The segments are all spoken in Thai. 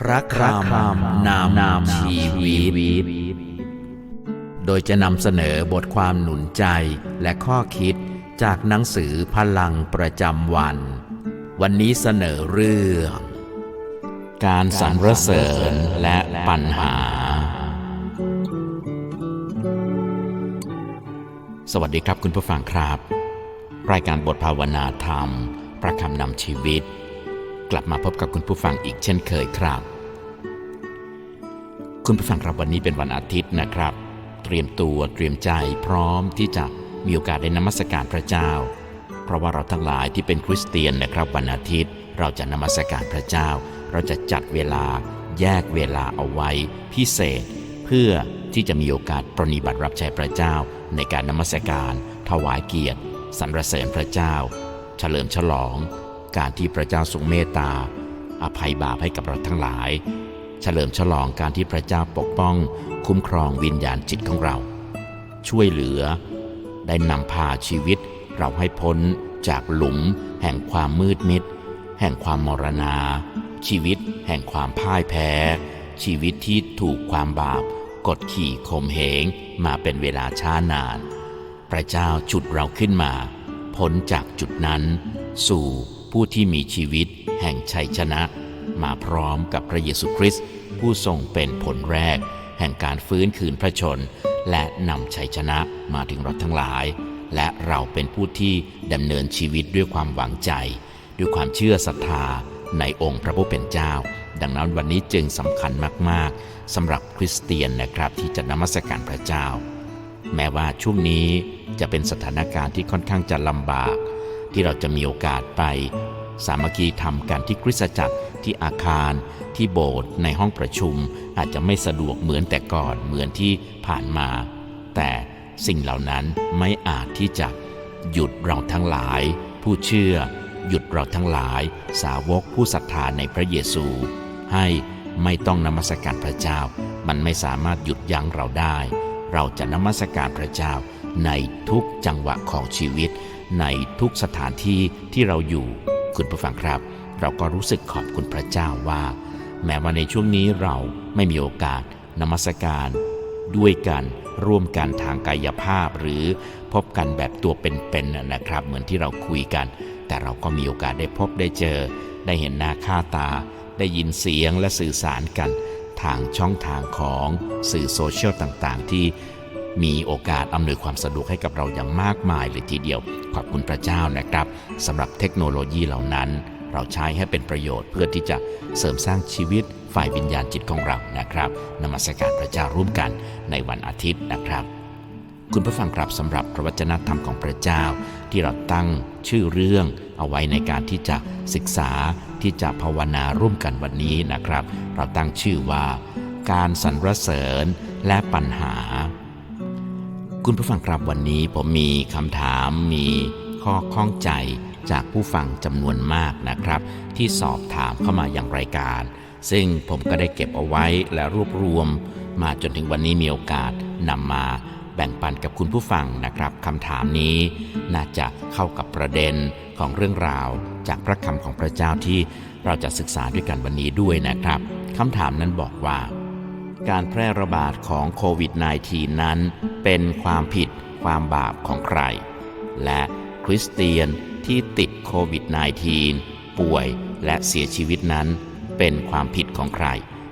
พระคำนำนำชีวิต โดยจะนำเสนอบทความหนุนใจและข้อคิดจากหนังสือพลังประจำวัน วันนี้เสนอเรื่อง การสรรเสริญและปัญหา สวัสดีครับคุณผู้ฟังครับ รายการบทภาวนาธรรม ประคำนำชีวิต กลับมาพบกับคุณผู้ฟังอีกเช่นเคยครับ คุณผู้ฟังครับวันนี้เป็นวันอาทิตย์นะครับ เตรียมตัวเตรียมใจพร้อมที่จะมีโอกาสได้นมัสการพระเจ้า เพราะว่าเราทั้งหลายที่เป็นคริสเตียนนะครับวันอาทิตย์เราจะนมัสการพระเจ้า เราจะจัดเวลาแยกเวลาเอาไว้พิเศษ เพื่อที่จะมีโอกาสปรนิบัติรับใช้พระเจ้า ในการนมัสการ ถวายเกียรติสรรเสริญพระเจ้า เฉลิมฉลอง การที่พระเจ้าทรงเมตตา อภัยบาปให้กับเราทั้งหลาย เฉลิมฉลองการที่พระเจ้าปกป้อง คุ้มครองวิญญาณจิตของเรา ช่วยเหลือ ได้นำพาชีวิตเราให้พ้นจากหลุม แห่งความมืดมิด แห่งความมรณา ชีวิตแห่งความพ่ายแพ้ ชีวิตที่ถูกความบาป กดขี่ข่มเหงมาเป็นเวลาช้านาน พระเจ้าจุดเราขึ้นมา พ้นจากจุดนั้นสู่ ผู้ที่มีชีวิตแห่งชัยชนะ มาพร้อมกับพระเยซูคริสต์ผู้ทรงเป็นผลแรก แห่งการฟื้นคืนพระชน และนำชัยชนะมาถึงเราทั้งหลาย และเราเป็นผู้ที่ดำเนินชีวิตด้วยความหวังใจ ด้วยความเชื่อศรัทธาในองค์พระผู้เป็นเจ้า ดังนั้นวันนี้จึงสำคัญมากๆสำหรับคริสเตียนนะครับที่จะนมัสการพระเจ้า แม้ว่าช่วงนี้จะเป็นสถานการณ์ที่ค่อนข้างจะลำบาก ที่เราจะมีโอกาสไป สามัคคีทำกันที่คริสตจักรที่อาคาร ที่โบสถ์ในห้องประชุม อาจจะไม่สะดวกเหมือนแต่ก่อนเหมือนที่ผ่านมา แต่สิ่งเหล่านั้นไม่อาจที่จะหยุดเราทั้งหลาย ผู้เชื่อ หยุดเราทั้งหลาย สาวกผู้ศรัทธาในพระเยซู ให้ไม่ต้องนมัสการพระเจ้า มันไม่สามารถหยุดยั้งเราได้ เราจะนมัสการพระเจ้าในทุกจังหวะของชีวิต ในทุกสถานที่ที่เราอยู่คุณผู้ฟังครับ เราก็รู้สึกขอบคุณพระเจ้าว่า แม้ว่าในช่วงนี้เราไม่มีโอกาสนมัสการ ด้วยกันร่วมกันทางกายภาพหรือพบกันแบบตัวเป็นๆนะครับ เหมือนที่เราคุยกัน แต่เราก็มีโอกาสได้พบได้เจอ ได้เห็นหน้าค่าตา ได้ยินเสียงและสื่อสารกัน ทางช่องทางของสื่อโซเชียลต่างๆ ที่ มีโอกาสอำนวยความสะดวกให้กับเราอย่างมากมายเลยทีเดียว ขอบคุณพระเจ้านะครับสำหรับเทคโนโลยีเหล่านั้น เราใช้ให้เป็นประโยชน์เพื่อที่จะเสริมสร้างชีวิตฝ่ายวิญญาณจิตของเรานะครับนมัสการพระเจ้าร่วมกันในวันอาทิตย์นะครับ คุณผู้ฟังครับสำหรับพระวจนะธรรมของพระเจ้า ที่เราตั้งชื่อเรื่องเอาไว้ในการที่จะศึกษาที่จะภาวนาร่วมกันวันนี้นะครับ เราตั้งชื่อว่า การสรรเสริญและปัญหา คุณผู้ฟังครับวันนี้ผมมีคำถามมีข้อข้องใจจากผู้ฟังจำนวนมากนะครับ ที่สอบถามเข้ามาอย่างรายการ ซึ่งผมก็ได้เก็บเอาไว้และรวบรวม มาจนถึงวันนี้มีโอกาสนำมาแบ่งปันกับคุณผู้ฟังนะครับคำถามนี้น่าจะเข้ากับประเด็นของเรื่องราว จากพระคำของพระเจ้าที่เราจะศึกษาด้วยกันวันนี้ด้วยนะครับคำถามนั้นบอกว่า การแพร่ระบาดของโควิด -19 นั้น เป็นความผิดความบาปของใคร และคริสเตียนที่ติดโควิด -19 ป่วยและเสียชีวิตนั้น เป็นความผิดของใคร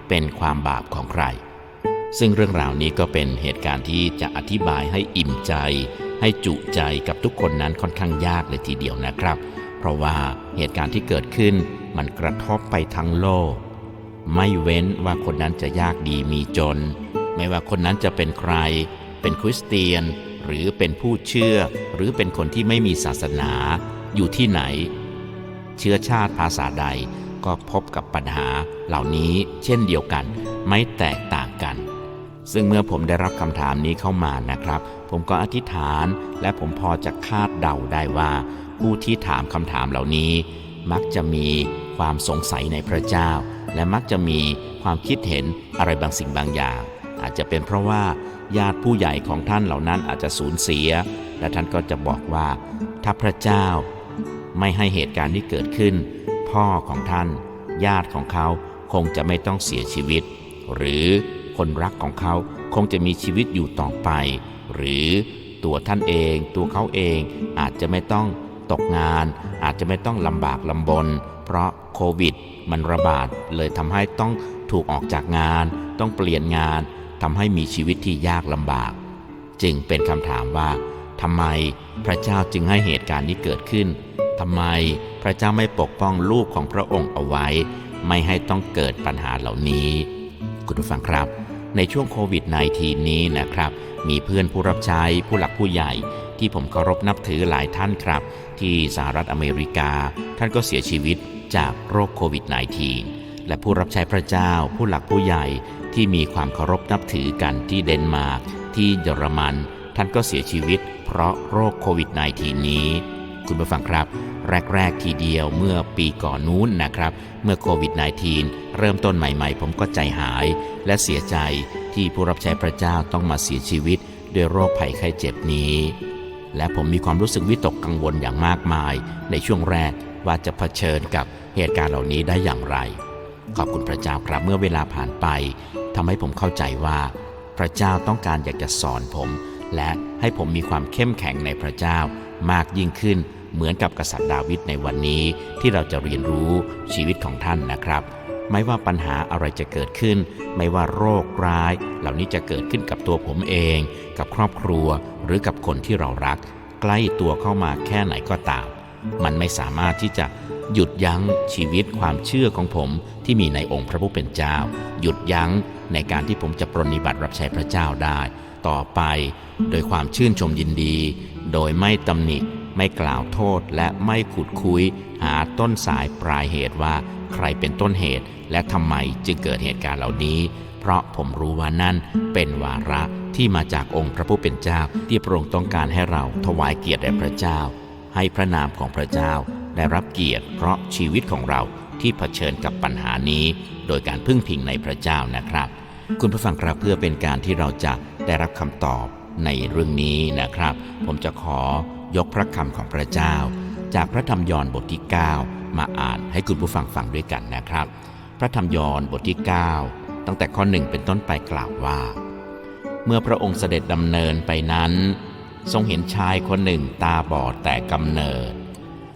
เป็นความบาปของใคร ซึ่งเรื่องราวนี้ก็เป็นเหตุการณ์ที่จะอธิบายให้อิ่มใจ ให้จุใจกับทุกคนนั้นค่อนข้างยากเลยทีเดียวนะครับ เพราะว่าเหตุการณ์ที่เกิดขึ้นมันกระทบไปทั้งโลก ไม่เว้นว่าคนนั้นจะยากดีมีจน ไม่ว่าคนนั้นจะเป็นใคร เป็นคริสเตียน หรือเป็นผู้เชื่อ หรือเป็นคนที่ไม่มีศาสนา อยู่ที่ไหน เชื้อชาติภาษาใดก็พบกับปัญหาเหล่านี้เช่นเดียวกัน ไม่แตกต่างกัน ซึ่งเมื่อผมได้รับคำถามนี้เข้ามานะครับ ผมก็อธิษฐานและผมพอจะคาดเดาได้ว่า ผู้ที่ถามคำถามเหล่านี้ มักจะมี ความสงสัยในพระเจ้า และมักจะมีความคิดเห็นอะไรบางสิ่งบางอย่าง อาจจะเป็นเพราะว่าญาติผู้ใหญ่ของท่านเหล่านั้นอาจจะสูญเสีย และท่านก็จะบอกว่า ถ้าพระเจ้า ไม่ให้เหตุการณ์ที่เกิดขึ้น พ่อของท่าน ญาติของเขาคงจะไม่ต้องเสียชีวิต หรือคนรักของเขาคงจะมีชีวิตอยู่ต่อไป หรือตัวท่านเอง ตัวเขาเองอาจจะไม่ต้องตกงาน อาจจะไม่ต้องลำบากลำบน เพราะโควิด มันระบาดเลยทำให้ต้องถูกออกจากงาน ต้องเปลี่ยนงานทำให้มีชีวิตที่ยากลำบาก จึงเป็นคำถามว่าทำไมพระเจ้าจึงให้เหตุการณ์นี้เกิดขึ้นทำไมพระเจ้าไม่ปกป้องลูกของพระองค์เอาไว้ ไม่ให้ต้องเกิดปัญหาเหล่านี้ คุณผู้ฟังครับ ในช่วงโควิด -19 นี้นะครับ มีเพื่อนผู้รับใช้ผู้หลักผู้ใหญ่ที่ผมเคารพนับถือหลายท่านครับที่สหรัฐอเมริกา ท่านก็เสียชีวิตจากโรคโควิด -19 และผู้รับใช้พระเจ้าผู้หลักผู้ใหญ่ที่มีความเคารพนับถือกันที่เดนมาร์กที่เยอรมัน ท่านก็เสียชีวิต เพราะโรคโควิด -19 นี้ คุณผู้ฟังครับ แรก ๆ ทีเดียวเมื่อปีก่อนนู้นนะครับ เมื่อโควิด -19 เริ่มต้นใหม่ ๆ ผมก็ใจหาย และเสียใจที่ผู้รับใช้พระเจ้าต้องมาเสียชีวิตด้วยโรคภัยไข้เจ็บนี้ และผมมีความรู้สึกวิตกกังวลอย่างมากมาย ในช่วงแรกว่าจะเผชิญกับเหตุการณ์เหล่านี้ได้อย่างไร ขอบคุณพระเจ้าครับเมื่อเวลาผ่านไปทำให้ผมเข้าใจว่า พระเจ้าต้องการอยากจะสอนผม และให้ผมมีความเข้มแข็งในพระเจ้ามากยิ่งขึ้น เหมือนกับกษัตริย์ดาวิดในวันนี้ที่เราจะเรียนรู้ชีวิตของท่านนะครับ ไม่ว่าปัญหาอะไรจะเกิดขึ้น ไม่ว่าโรคร้าย เหล่านี้จะเกิดขึ้นกับตัวผมเอง กับครอบครัว หรือกับคนที่เรารัก ใกล้ตัวเข้ามาแค่ไหนก็ตาม มันไม่สามารถที่จะหยุดยั้งชีวิตความเชื่อของผมที่มีในองค์พระผู้เป็นเจ้า หยุดยั้งในการที่ผมจะปรนนิบัติรับใช้พระเจ้าได้ ต่อไป โดยความชื่นชมยินดี โดยไม่ตำหนิไม่กล่าวโทษและไม่ขุดคุย หาต้นสายปลายเหตุว่า ใครเป็นต้นเหตุและทำไมจึงเกิดเหตุการณ์เหล่านี้ เพราะผมรู้ว่านั่นเป็นวาระที่มาจากองค์พระผู้เป็นเจ้า ที่พระองค์ต้องการให้เราถวายเกียรติแด่พระเจ้า ให้พระนามของพระเจ้าได้รับเกียรติ เพราะชีวิตของเราที่เผชิญกับปัญหานี้ โดยการพึ่งพิงในพระเจ้านะครับ คุณผู้ฟังครับเพื่อเป็นการที่เราจะได้รับคำตอบในเรื่องนี้นะครับ ผมจะขอยกพระคำของพระเจ้า จากพระธรรมยอนบทที่ 9 มาอ่านให้คุณผู้ฟังฟังด้วยกันนะครับ พระธรรมยอนบทที่ 9 ตั้งแต่ข้อหนึ่งเป็นต้นไปกล่าวว่า เมื่อพระองค์เสด็จดำเนินไปนั้น ทรงเห็นชายคนหนึ่งตาบอดแต่กำเนิด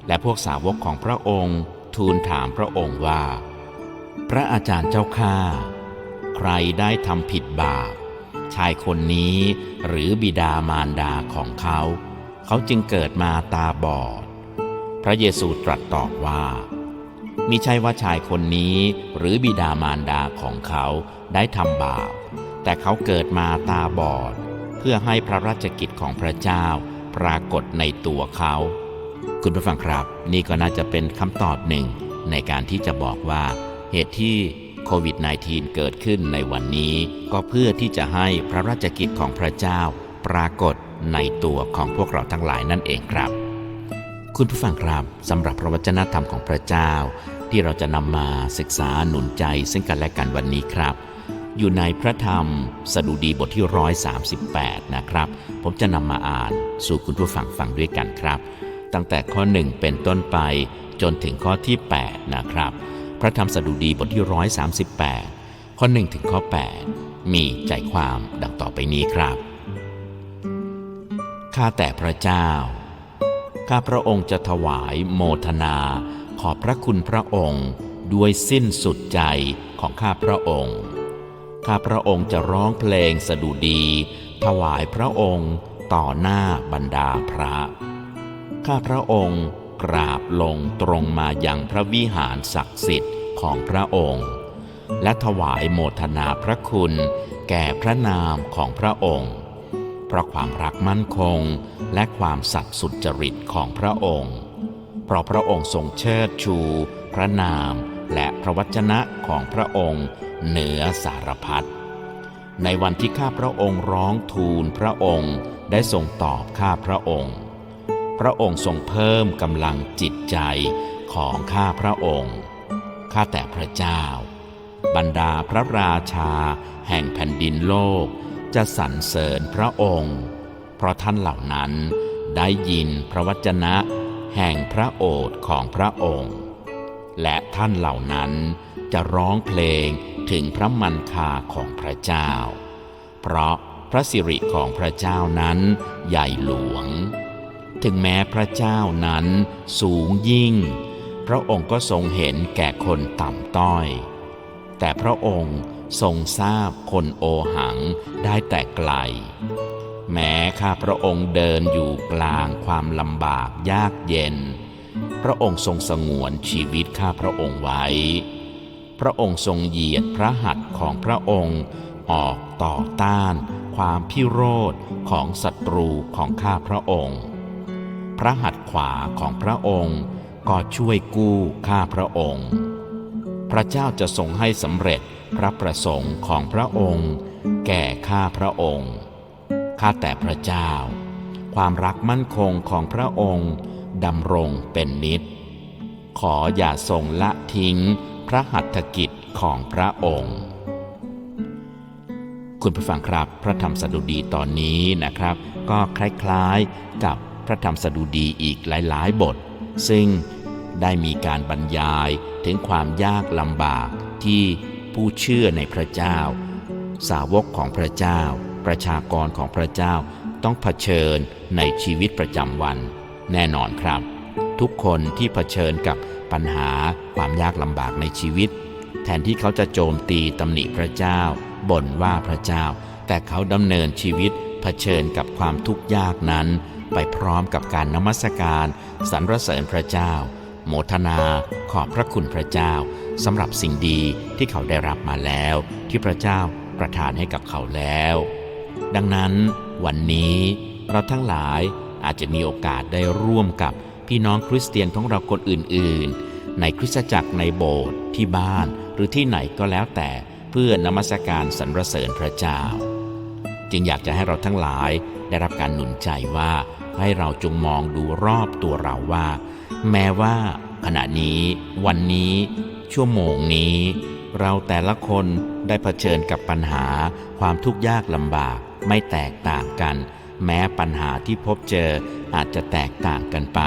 และพวกสาวกของพระองค์ทูลถามพระองค์ว่า พระอาจารย์เจ้าข้าใครได้ทำผิดบาปชายคนนี้หรือบิดามารดาของเขา เขาจึงเกิดมาตาบอด ระเยซูตรัสตอบว่ามิใช่ว่าชายคนนี้หรือบิดามารดาของเขาได้ทำบาป แต่เขาเกิดมาตาบอด เพื่อให้พระราชกิจของพระเจ้าปรากฏในตัวเขา คุณผู้ฟังครับ นี่ก็น่าจะเป็นคำตอบหนึ่ง ในการที่จะบอกว่า เหตุที่โควิด -19 เกิดขึ้นในวันนี้ ก็เพื่อที่จะให้พระราชกิจของพระเจ้าปรากฏในตัวของพวกเราทั้งหลายนั่นเองครับ คุณผู้ฟังครับสำหรับพระวจนะธรรมของพระเจ้า ที่เราจะนำมาศึกษาหนุนใจซึ่งกันและกันวันนี้ครับ อยู่ในพระธรรมสดุดีบทที่ 138 นะครับ ผมจะนำมาอ่านสู่คุณผู้ฟังฟังด้วยกันครับ ตั้งแต่ข้อ 1 เป็นต้นไปจนถึงข้อที่ 8 นะครับ พระธรรมสดุดีบทที่ 138 ข้อ 1 ถึงข้อ 8 มีใจความดังต่อไปนี้ครับข้าแต่พระเจ้า ข้าพระองค์จะถวายโมทนา ขอบพระคุณพระองค์ด้วยสิ้นสุดใจของข้าพระองค์ ข้าพระองค์จะร้องเพลงสดุดี ถวายพระองค์ต่อหน้าบรรดาพระ ข้าพระองค์กราบลงตรงมาอยังพระวิหารศักดิ์สิทธิ์ของพระองค์ และถวายโมทนาพระคุณแก่พระนามของพระองค์ เพราะความรักมั่นคงและความสัตย์สุจริตของพระองค์ เพราะพระองค์ทรงเชิดชู พระนามและพระวจนะของพระองค์ เหนือสารพัดในวันที่ข้าพระองค์ร้องทูลพระองค์ได้ทรงตอบข้าพระองค์ พระองค์ทรงเพิ่มกำลังจิตใจของข้าพระองค์ ข้าแต่พระเจ้า บรรดาพระราชา แห่งแผ่นดินโลก จะสรรเสริญพระองค์ เพราะท่านเหล่านั้นได้ยินพระวจนะแห่งพระโอษฐ์ของพระองค์ และท่านเหล่านั้นจะร้องเพลงถึงพระมันคาของพระเจ้า เพราะพระสิริของพระเจ้านั้นใหญ่หลวง ถึงแม้พระเจ้านั้นสูงยิ่ง พระองค์ก็ทรงเห็นแก่คนต่ำต้อย แต่พระองค์ ทรงทราบคนโอหังได้แต่ไกล แม้ข้าพระองค์เดินอยู่กลางความลำบากยากเย็น พระองค์ทรงสงวนชีวิตข้าพระองค์ไว้ พระองค์ทรงเหยียดพระหัตถ์ของพระองค์ออกต่อต้านความพิโรธของศัตรูของข้าพระองค์ พระหัตถ์ขวาของพระองค์ก็ช่วยกู้ข้าพระองค์ พระเจ้าจะทรงให้สำเร็จ พระประสงค์ของพระองค์ แก่ข้าพระองค์ข้าแต่พระเจ้า ความรักมั่นคงของพระองค์ดำรงเป็นนิจขออย่าทรงละทิ้งพระหัตถกิจของพระองค์ คุณผู้ฟังครับ พระธรรมสดุดีตอนนี้นะครับ ก็คล้ายๆกับพระธรรมสดุดีอีกหลายๆ บท ซึ่งได้มีการบรรยายถึงความยากลำบากที่ ผู้เชื่อในพระเจ้า สาวกของพระเจ้า ประชากรของพระเจ้าต้องเผชิญในชีวิตประจำวัน แน่นอนครับ ทุกคนที่เผชิญกับปัญหาความยากลำบากในชีวิต แทนที่เขาจะโจมตีตำหนิพระเจ้าบ่นว่าพระเจ้า แต่เขาดำเนินชีวิตเผชิญกับความทุกข์ยากนั้น ไปพร้อมกับการนมัสการสรรเสริญพระเจ้า โมทนาขอบพระคุณพระเจ้าสำหรับสิ่งดีที่เขาได้รับมาแล้ว ที่พระเจ้าประทานให้กับเขาแล้ว ดังนั้นวันนี้เราทั้งหลายอาจจะมีโอกาสได้ร่วมกับพี่น้องคริสเตียนของเราคนอื่น ๆ ในคริสตจักรในโบสถ์ที่บ้านหรือที่ไหนก็แล้วแต่เพื่อนมัสการสรรเสริญพระเจ้า จึงอยากจะให้เราทั้งหลายได้รับการหนุนใจว่า ให้เราจงมองดูรอบตัวเราว่า แม้ว่าขณะนี้วันนี้ ชั่วโมงนี้ เราแต่ละคนได้เผชิญกับปัญหาความทุกข์ยากลำบากไม่แตกต่างกัน แม้ปัญหาที่พบเจออาจจะแตกต่างกันไป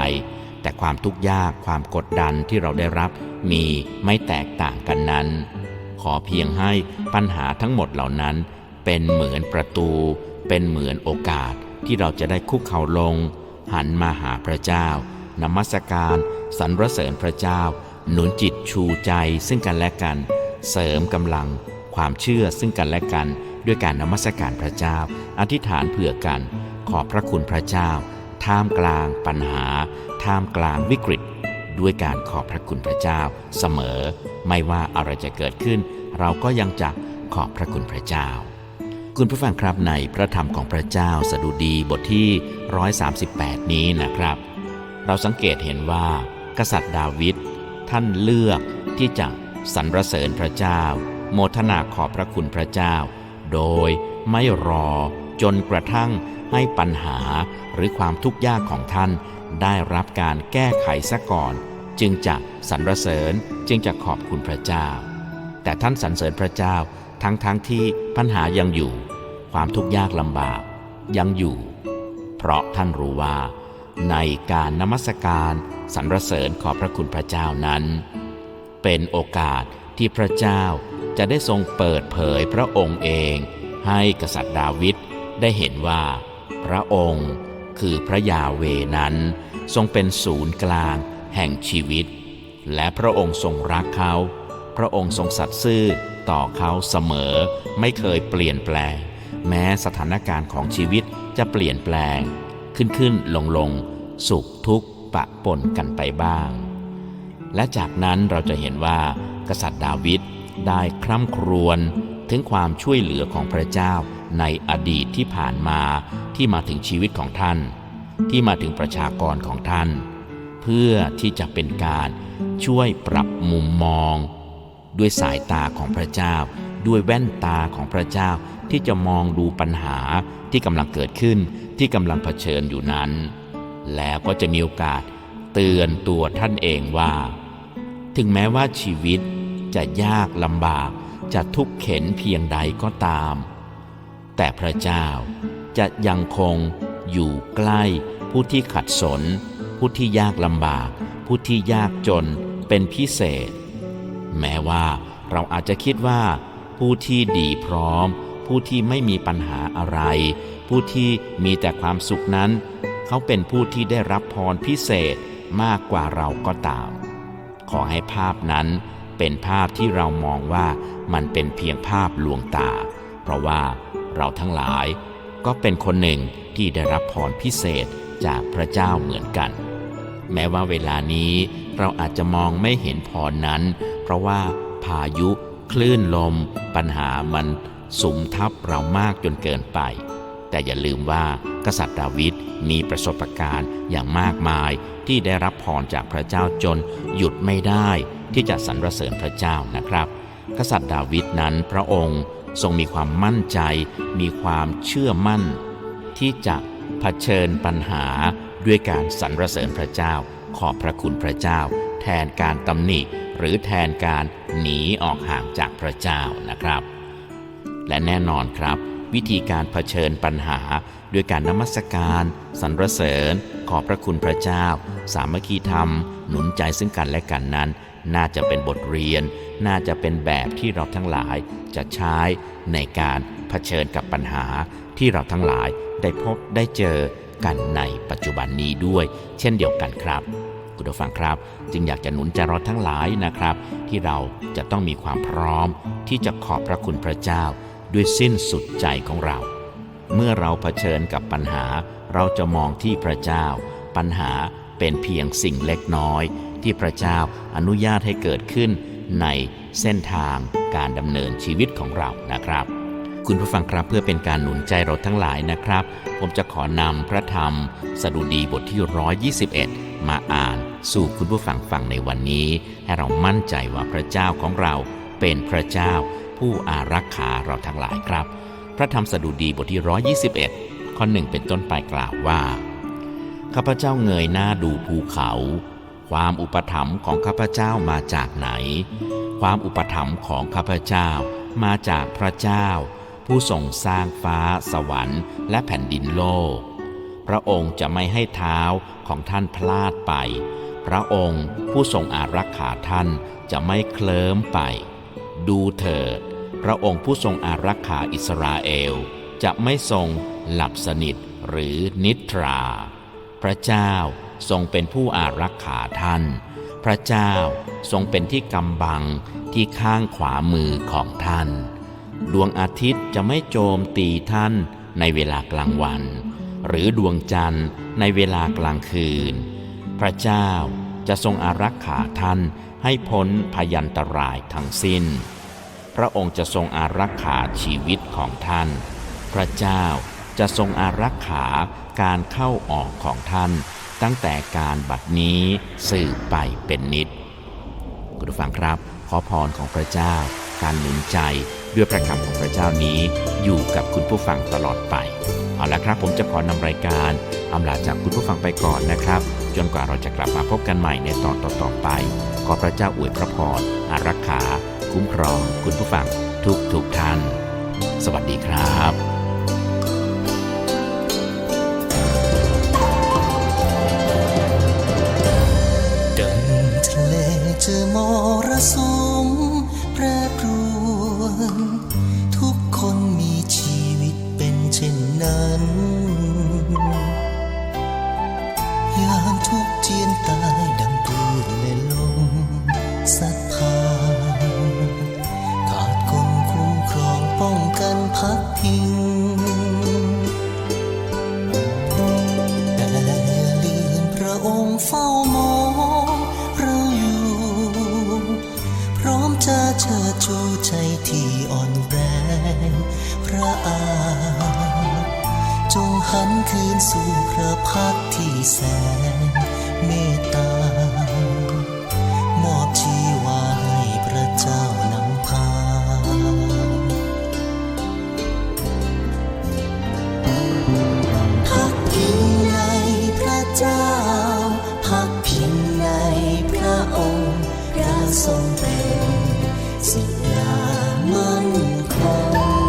แต่ความทุกข์ยากความกดดันที่เราได้รับมีไม่แตกต่างกันนั้น ขอเพียงให้ปัญหาทั้งหมดเหล่านั้น เป็นเหมือนประตู เป็นเหมือนโอกาส ที่เราจะได้คุกเข่าลง หันมาหาพระเจ้านมัสการสรรเสริญพระเจ้า หนุนจิตชูใจซึ่งกันและกัน เสริมกำลัง ความเชื่อซึ่งกันและกัน ด้วยการนมัสการพระเจ้า อธิษฐานเผื่อกัน ขอบพระคุณพระเจ้า ท่ามกลางปัญหา ท่ามกลางวิกฤต ด้วยการขอบพระคุณพระเจ้า เสมอ ไม่ว่าอะไรจะเกิดขึ้น เราก็ยังจะขอบพระคุณพระเจ้า คุณผู้ฟังครับในพระธรรมของพระเจ้าสดุดีบทที่ 138 นี้นะครับ เราสังเกตเห็นว่า กษัตริย์ดาวิดท่านเลือกที่จะสรรเสริญพระเจ้า โมทนาขอบพระคุณพระเจ้า โดยไม่รอจนกระทั่งให้ปัญหาหรือความทุกข์ยากของท่าน ได้รับการแก้ไขซะก่อน จึงจะสรรเสริญจึงจะขอบคุณพระเจ้า แต่ท่านสรรเสริญพระเจ้า ทั้งทั้งที่ปัญหายังอยู่ ความทุกข์ยากลำบากยังอยู่ เพราะท่านรู้ว่า ในการนมัสการสรรเสริญขอบพระคุณพระเจ้านั้น เป็นโอกาสที่พระเจ้าจะได้ทรงเปิดเผยพระองค์เอง ให้กษัตริย์ดาวิดได้เห็นว่า พระองค์คือพระยาเวนั้น ทรงเป็นศูนย์กลางแห่งชีวิต และพระองค์ทรงรักเขา ระองค์ทรงสัตย์ซื่อต่อเขาเสมอ ไม่เคยเปลี่ยนแปลง แม้สถานการณ์ของชีวิตจะเปลี่ยนแปลง ขึ้นขึ้นลงลงสุขทุกข์ปะปนกันไปบ้าง และจากนั้นเราจะเห็นว่ากษัตริย์ดาวิดได้คร่ำครวญถึงความช่วยเหลือของพระเจ้าในอดีตที่ผ่านมาที่มาถึงชีวิตของท่าน ที่มาถึงประชากรของท่าน เพื่อที่จะเป็นการช่วยปรับมุมมอง ด้วยสายตาของพระเจ้า ด้วยแว่นตาของพระเจ้าที่จะมองดูปัญหาที่กำลังเกิดขึ้นที่กำลังเผชิญอยู่นั้น แล้วก็จะมีโอกาสเตือนตัวท่านเองว่า ถึงแม้ว่าชีวิตจะยากลำบากจะทุกข์เข็นเพียงใดก็ตาม แต่พระเจ้าจะยังคงอยู่ใกล้ผู้ที่ขัดสน ผู้ที่ยากลำบาก ผู้ที่ยากจนเป็นพิเศษ แม้ว่าเราอาจจะคิดว่า ผู้ที่ดีพร้อม ผู้ที่ไม่มีปัญหาอะไร ผู้ที่มีแต่ความสุขนั้น เขาเป็นผู้ที่ได้รับพรพิเศษมากกว่าเราก็ตาม ขอให้ภาพนั้นเป็นภาพที่เรามองว่ามันเป็นเพียงภาพลวงตา เพราะว่าเราทั้งหลายก็เป็นคนหนึ่งที่ได้รับพรพิเศษจากพระเจ้าเหมือนกัน แม้ว่าเวลานี้เราอาจจะมองไม่เห็นพรนั้น ราะว่าพายุคลื่นลม ปัญหามันสุมทับเรามากจนเกินไป แต่อย่าลืมว่ากษัตริย์ดาวิดมีประสบการณ์อย่างมากมายที่ได้รับพรจากพระเจ้าจนหยุดไม่ได้ที่จะสรรเสริญพระเจ้านะครับ กษัตริย์ดาวิดนั้นพระองค์ทรงมีความมั่นใจ มีความเชื่อมั่น ที่จะเผชิญปัญหาด้วยการสรรเสริญพระเจ้า ขอบพระคุณพระเจ้า แทนการตำหนิ หรือแทนการหนีออกห่างจากพระเจ้านะครับ และแน่นอนครับ วิธีการเผชิญปัญหาด้วยการนมัสการสรรเสริญ ขอบพระคุณพระเจ้า สามัคคีธรรม หนุนใจซึ่งกันและกันนั้น น่าจะเป็นบทเรียน น่าจะเป็นแบบที่เราทั้งหลายจะใช้ในการเผชิญกับปัญหาที่เราทั้งหลายได้พบได้เจอกันในปัจจุบันนี้ด้วย เช่นเดียวกันครับ คุณผู้ฟังครับ จึงอยากจะหนุนใจเราทั้งหลายนะครับ ที่เราจะต้องมีความพร้อม ที่จะขอบพระคุณพระเจ้า ด้วยสิ้นสุดใจของเรา เมื่อเราเผชิญกับปัญหา เราจะมองที่พระเจ้า ปัญหาเป็นเพียงสิ่งเล็กน้อย ที่พระเจ้าอนุญาตให้เกิดขึ้น ในเส้นทางการดำเนินชีวิตของเรานะครับคุณผู้ฟังครับเพื่อเป็นการหนุนใจเราทั้งหลายนะครับ ผมจะขอนำพระธรรม สดุดีบทที่ 121 มาอ่าน สู่คุณผู้ฟังฟังในวันนี้ ให้เรามั่นใจว่าพระเจ้าของเราเป็นพระเจ้า ผู้อารักขาเราทั้งหลายครับ พระธรรมสดุดีบทที่ 121 ข้อหนึ่งเป็นต้นไปกล่าวว่าข้าพเจ้าเงยหน้าดูภูเขา ความอุปถัมภ์ของข้าพเจ้ามาจากไหน ความอุปถัมภ์ของข้าพเจ้ามาจากพระเจ้า ผู้ทรงสร้างฟ้าสวรรค์และแผ่นดินโลก พระองค์จะไม่ให้เท้าของท่านพลาดไป พระองค์ผู้ทรงอารักขาท่านจะไม่เคลิ้มไป ดูเถิด พระองค์ผู้ทรงอารักขาอิสราเอล จะไม่ทรงหลับสนิทหรือนิทรา พระเจ้าทรงเป็นผู้อารักขาท่าน พระเจ้าทรงเป็นที่กำบังที่ข้างขวามือของท่าน ดวงอาทิตย์จะไม่โจมตีท่านในเวลากลางวัน หรือดวงจันทร์ในเวลากลางคืน พระเจ้าจะทรงอารักขาท่านให้พ้นพยันตรายทั้งสิ้น พระองค์จะทรงอารักขาชีวิตของท่าน พระเจ้าจะทรงอารักขาการเข้าออกของท่าน ตั้งแต่การบัดนี้สืบไปเป็นนิด คุณผู้ฟังครับ ขอพรของพระเจ้า การหนุนใจด้วยพระคำของพระเจ้านี้อยู่กับคุณผู้ฟังตลอดไป เอาละครับผมจะขอนำรายการอำลาจากคุณผู้ฟังไปก่อนนะครับ จนกว่าเราจะกลับมาพบกันใหม่ในตอนต่อๆไป ขอพระเจ้าอวยพระพรอารักขา คุ้มครอง คุณผู้ฟังทุกทุกท่าน สวัสดีครับดังทะเลเจอมรสุม พักพิงแต่ลืมพระองค์เฝ้ามองเราอยู่ พร้อมจะเชิดชูใจที่อ่อนแรงพระอาจงหันคืนสู่พระพักที่แสนเมต ทรงเป็นศิลามั่นคง